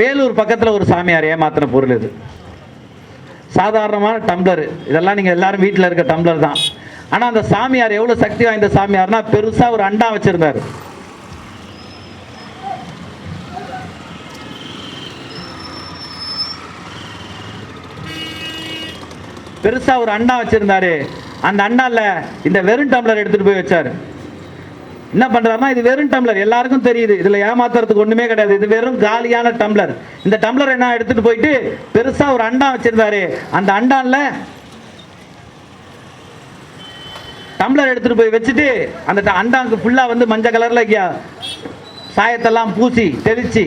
வேலூர் பக்கத்தில் ஒரு சாமியார் ஏமாத்தின பொருள் இது. சாதாரணமான டம்ளர். இதெல்லாம் நீங்கள் எல்லாரும் வீட்டில் இருக்க டம்ளர் தான். ஆனால் அந்த சாமியார் எவ்வளோ சக்தி வாய்ந்த சாமியார்னா பெருசாக ஒரு அண்டா வச்சுருந்தார். பெருசாக ஒரு அண்ணா வச்சுருந்தாரு. அந்த அண்ணாவில் இந்த வெறும் டம்ளர் எடுத்துகிட்டு போய் வச்சார். என்ன பண்றாருன்னா இது வெறும் டம்ளர். எல்லாருக்கும் தெரியுது. இதுல ஏமாத்துறதுக்கு ஒண்ணுமே கிடையாது. இது வெறும் காலியான டம்ளர். இந்த டம்ளர் என்ன எடுத்துட்டு போயிட்டு பெருசா ஒரு அண்டா வச்சிருந்தாரு. அந்த அண்டான்ல டம்ளர் எடுத்துட்டு போய் வச்சுட்டு அந்த அண்டாங்க ஃபுல்லா வந்து மஞ்சள் கலர்ல சாயத்தெல்லாம் பூசி தெளிச்சு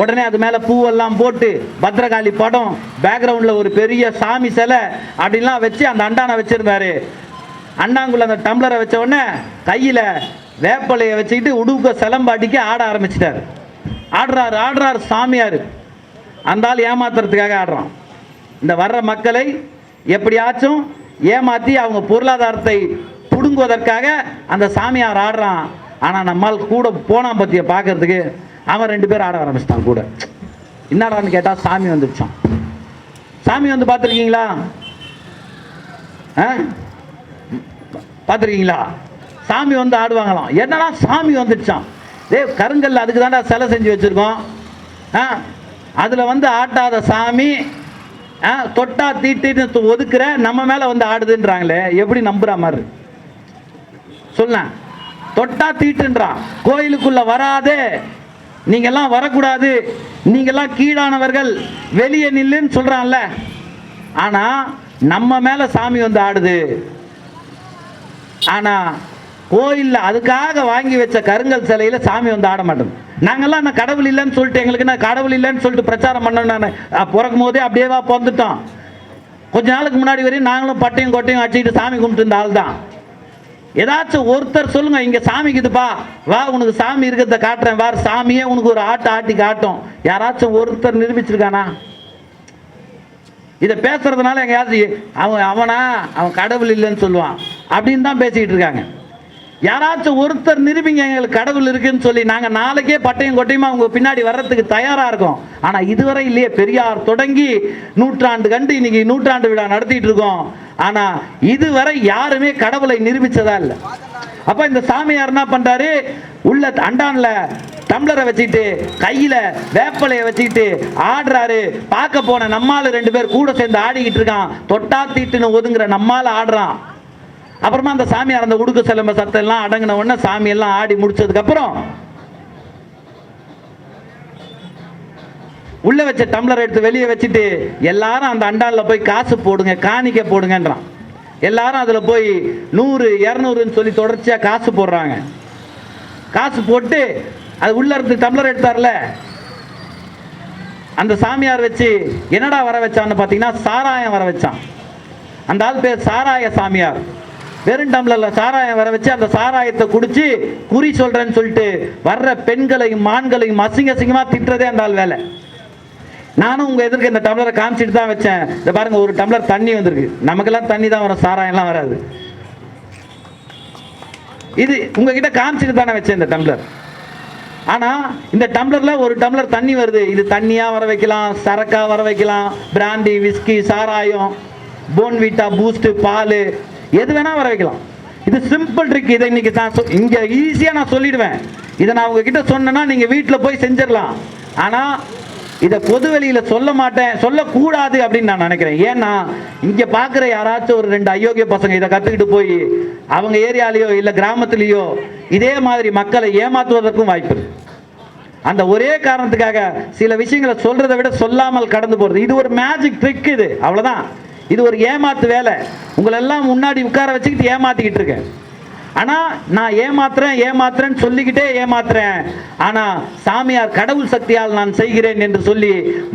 உடனே அது மேல பூவெல்லாம் போட்டு பத்ரகாளி படம் பேக்ரவுண்ட்ல ஒரு பெரிய சாமி சிலை அப்படின்லாம் வச்சு அந்த அண்டானை வச்சிருந்தாரு. அண்ணாங்குள்ள அந்த டம்ளரை வச்ச உடனே கையில வேப்பலையை வச்சுக்கிட்டு உடுக்க சிலம்பாட்டிக்கு ஆட ஆரம்பிச்சிட்டாரு. ஆடுறாரு ஆடுறாரு சாமியார். அந்த ஆள் ஏமாத்துறதுக்காக ஆடுறான். இந்த வர்ற மக்களை எப்படியாச்சும் ஏமாற்றி அவங்க பொருளாதாரத்தை புடுங்குவதற்காக அந்த சாமியார் ஆடுறான். ஆனால் நம்மால் கூட போனான் பத்திய பார்க்கறதுக்கு அவன் ரெண்டு பேரும் ஆட ஆரம்பிச்சிட்டான் கூட. என்னடான்னு கேட்டால் சாமி வந்துடுச்சான் சாமி வந்து பார்த்துருக்கீங்களா ஆ? பார்த்துருக்கீங்களா சாமி வந்து ஆடுவாங்களாம். என்னன்னா சாமி வந்துடுச்சான் டேய் கருங்கல் அதுக்கு தாண்டா சிலை செஞ்சு வச்சுருக்கோம். ஆ அதில் வந்து ஆட்டாத சாமி ஆ தொட்டா தீட்டின்னு ஒதுக்குற நம்ம மேலே வந்து ஆடுதுன்றாங்களே எப்படி நம்புகிற மாதிரி? சொல்ல தொட்டா தீட்டுன்றான். கோயிலுக்குள்ள வராதே. நீங்கெல்லாம் வரக்கூடாது. நீங்கெல்லாம் கீழானவர்கள். வெளியே நில்லுன்னு சொல்கிறான்ல ஆனால் நம்ம மேலே சாமி வந்து ஆடுது. ஆனால் கோயில்ல அதுக்காக வாங்கி வச்ச கருங்கல் சிலையில் சாமி வந்து ஆட மாட்டோம். நாங்கள்லாம் நான் கடவுள் இல்லைன்னு சொல்லிட்டு எங்களுக்கு நான் கடவுள் இல்லைன்னு சொல்லிட்டு பிரச்சாரம் பண்ணோம் நான் பிறக்கும் போதே அப்படியேவா பிறந்துட்டோம். கொஞ்ச நாளுக்கு முன்னாடி வரையும் நாங்களும் பட்டையும் கொட்டையும் அடிச்சுக்கிட்டு சாமி கும்பிட்டு இருந்த ஆள் தான். ஏதாச்சும் ஒருத்தர் சொல்லுங்க இங்க சாமிக்குதுப்பா வா உனக்கு சாமி இருக்கிறத காட்டுறேன் வா சாமியே உனக்கு ஒரு ஆட்டு ஆட்டி காட்டும். யாராச்சும் ஒருத்தர் நிரூபிச்சிருக்கானா? இதை பேசுறதுனால எங்கேயாச்சும் அவன் அவனா அவன் கடவுள் இல்லைன்னு சொல்லுவான். அப்படின்னு தான் பேசிக்கிட்டு இருக்காங்க. யாராச்சும் ஒருத்தர் நிரூபிங்க எங்களுக்கு கடவுள் இருக்குன்னு சொல்லி நாங்கள் நாளைக்கே பட்டையும் கொட்டையுமா அவங்க பின்னாடி வர்றதுக்கு தயாராக இருக்கோம். ஆனால் இதுவரை இல்லையே பெரியார் தொடங்கி நூற்றாண்டு கண்டு இன்னைக்கு நூற்றாண்டு விழா நடத்திட்டு இருக்கோம். ஆனால் இதுவரை யாருமே கடவுளை நிரூபிச்சதா இல்லை. அப்போ இந்த சாமியார் என்ன பண்ணுறாரு உள்ள அண்டான்ல டம்ளரை வச்சுக்கிட்டு கையில வேப்பலையை வச்சுக்கிட்டு ஆடுறாரு. பார்க்க போன நம்மால ரெண்டு பேர் கூட சேர்ந்து ஆடிக்கிட்டு இருக்கான். தொட்டா தீட்டுன்னு ஒதுங்குற நம்மால ஆடுறான். அப்புறமா அந்த சாமியார் அந்த உடுக்கு சிலம்ப சத்தம் எல்லாம் அடங்கின உடனே சாமி எல்லாம் ஆடி முடிச்சதுக்கு அப்புறம் உள்ள வச்ச டம்ளர் எடுத்து வெளியே வச்சுட்டு எல்லாரும் அந்த அண்டாலில் போய் காசு போடுங்க காணிக்க போடுங்கன்றான். எல்லாரும் அதில் போய் நூறு இரநூறுன்னு சொல்லி தொடர்ச்சியாக காசு போடுறாங்க. காசு போட்டு அது உள்ள இருந்து டம்ளர் எடுத்தார்ல. அந்த சாமியார் வச்சு என்னடா வர வச்சான்னு பார்த்தீங்கன்னா சாராயம் வர வச்சான். அந்த ஆள் பேர் சாராய சாமியார். வெறும் டம்ளர்ல சாராயம் வர வச்சு அந்த சாராயத்தை குடிச்சு குறி சொல்றேன்னு சொல்லிட்டு வர்ற பெண்களையும் மான்களையும் அசிங்க அசிங்கமா திட்டுறதே அந்த ஆள் வேலை. நானும் உங்க எதிர்க்க இந்த டம்ளரை காமிச்சிட்டு தான் வச்சேன். இந்த பாருங்க ஒரு டம்ளர் தண்ணி வந்திருக்கு. நமக்கெல்லாம் தண்ணி தான் வரும் சாராயம்லாம் வராது. இது உங்ககிட்ட காமிச்சிட்டு தானே வச்சேன் இந்த டம்ளர். ஆனா இந்த டம்ளர்ல ஒரு டம்ளர் தண்ணி வருது. இது தண்ணியா வர வைக்கலாம் சரக்கா வர வைக்கலாம். பிராண்டி விஸ்கி சாராயம் போன்விட்டா பூஸ்ட் பால் எது வேணா வர வைக்கலாம். இது சிம்பிள் ட்ரிக் இதை இன்னைக்கு நான் சொ- இங்க ஈஸியா நான் சொல்லிடுவேன். இதை நான் உங்ககிட்ட சொன்னேன்னா நீங்க வீட்டில் போய் செஞ்சிடலாம். ஆனா இதை பொது வெளியில சொல்ல மாட்டேன். சொல்லக்கூடாது அப்படின்னு நான் நினைக்கிறேன். ஏன்னா இங்க பாக்குற யாராச்சும் ஒரு ரெண்டு அயோக்கிய பசங்க இதை கத்துக்கிட்டு போய் அவங்க ஏரியாலேயோ இல்ல கிராமத்திலேயோ இதே மாதிரி மக்களை ஏமாத்துவதற்கும் வாய்ப்பு இருக்குது அந்த ஒரே காரணத்துக்காக சில விஷயங்களை சொல்றதை விட சொல்லாமல் கடந்து போறது. இது ஒரு மேஜிக் ட்ரிக் இது. அவ்வளவுதான். இது ஒரு ஏமாத்து வேலை. உங்களெல்லாம் முன்னாடி உட்கார வச்சுக்கிட்டு ஏமாத்திக்கிட்டு இருக்கேன். ஆனால் நான் ஏமாத்துறேன் ஏமாத்துறேன்னு சொல்லிக்கிட்டே ஏமாத்துறேன். ஆனால் சாமியார் கடவுள் சக்தியால் நான் செய்கிறேன் என்று சொல்லி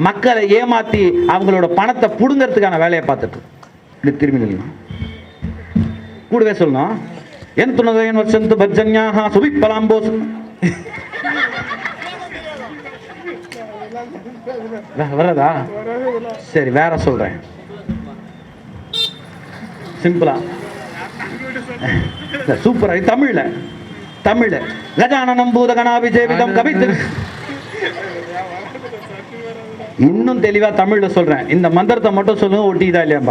மக்களை ஏமாத்தி அவங்களோட பணத்தை பிடுங்கிறதுக்கான வேலையை பார்த்துட்டு இப்படி திரும்பி நில்லுங்க. கூடவே சொல்லணும். என் துணதையன் வசந்து பஜன்யாக சுபி பலாம்போஸ் வரதா சரி வேற சொல்றேன். சிம்பிளா சூப்பரா தமிழ்ல தமிழ்ல கஜானனம் பூதகணாபிஜேவிதம் கவித்து. இன்னும் தெளிவா தமிழ்ல சொல்றேன். இந்த மந்திரத்தை மட்டும் சொல்லுங்க ஒட்டிதா இல்லையா